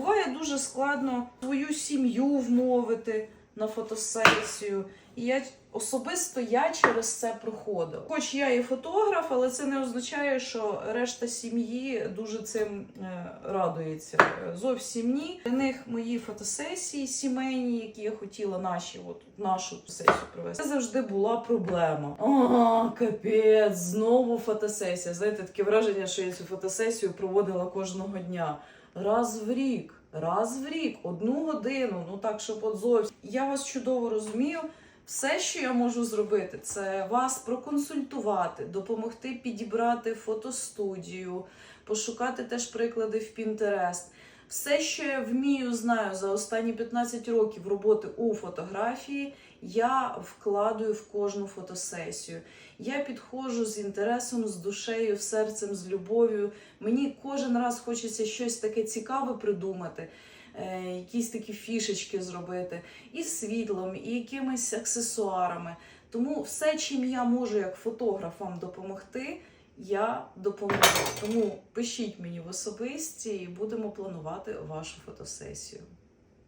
Буває дуже складно свою сім'ю вмовити на фотосесію. І я особисто я через це проходила. Хоч я і фотограф, але це не означає, що решта сім'ї дуже цим е, радується. Зовсім ні. Для них мої фотосесії сімейні, які я хотіла наші, от нашу сесію провести. Це завжди була проблема. А, капець, знову фотосесія. Знаєте, таке враження, що я цю фотосесію проводила кожного дня. Раз в рік. Раз в рік, одну годину, ну так, щоб от зовсім. Я вас чудово розумію. Все, що я можу зробити, це вас проконсультувати, допомогти підібрати фотостудію, пошукати теж приклади в Pinterest. Все, що я вмію, знаю за останні 15 років роботи у фотографії, я вкладую в кожну фотосесію. Я підходжу з інтересом, з душею, серцем, з любов'ю. Мені кожен раз хочеться щось таке цікаве придумати, е, якісь такі фішечки зробити і світлом, і якимись аксесуарами. Тому все, чим я можу як фотограф вам допомогти, я допоможу. Тому пишіть мені в особисті і будемо планувати вашу фотосесію.